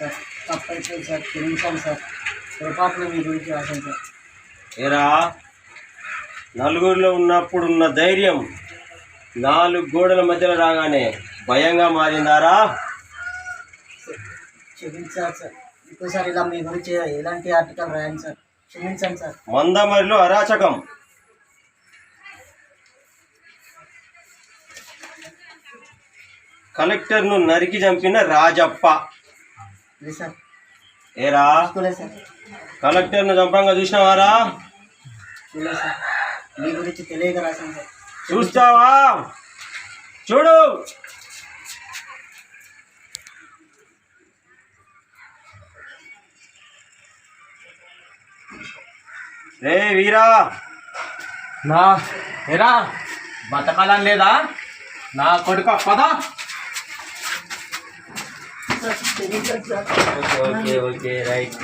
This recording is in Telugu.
తప్పనిసరి సార్. క్షమించాను సార్. పొరపాటున మీ గురించి రాశాను సార్ ఏరా నలుగురిలో ఉన్నప్పుడున్న ధైర్యం నాలుగు గోడల మధ్యలో రాగానే భయంగా మారిందారా? క్షమించాలి సార్. ఇంకోసారి ఇలా మీ గురించి ఎలాంటి ఆర్టికల్ రాయండి సార్? క్షమించండి సార్. మందమరిలో అరాచకం. కలెక్టర్ను నరికి చంపిన రాజప్ప. సార్ ఏరా? కలెక్టర్ను చంపంగా చూసినావారా? చూడలేదు సార్. మీ గురించి తెలియక రాశాను సార్. చూస్తావా? చూడు. రే వీరా. నా ఎరా బతకాలని లేదా? నా కొడుక పదా సార్ క్షమించండి sir okay okay okay right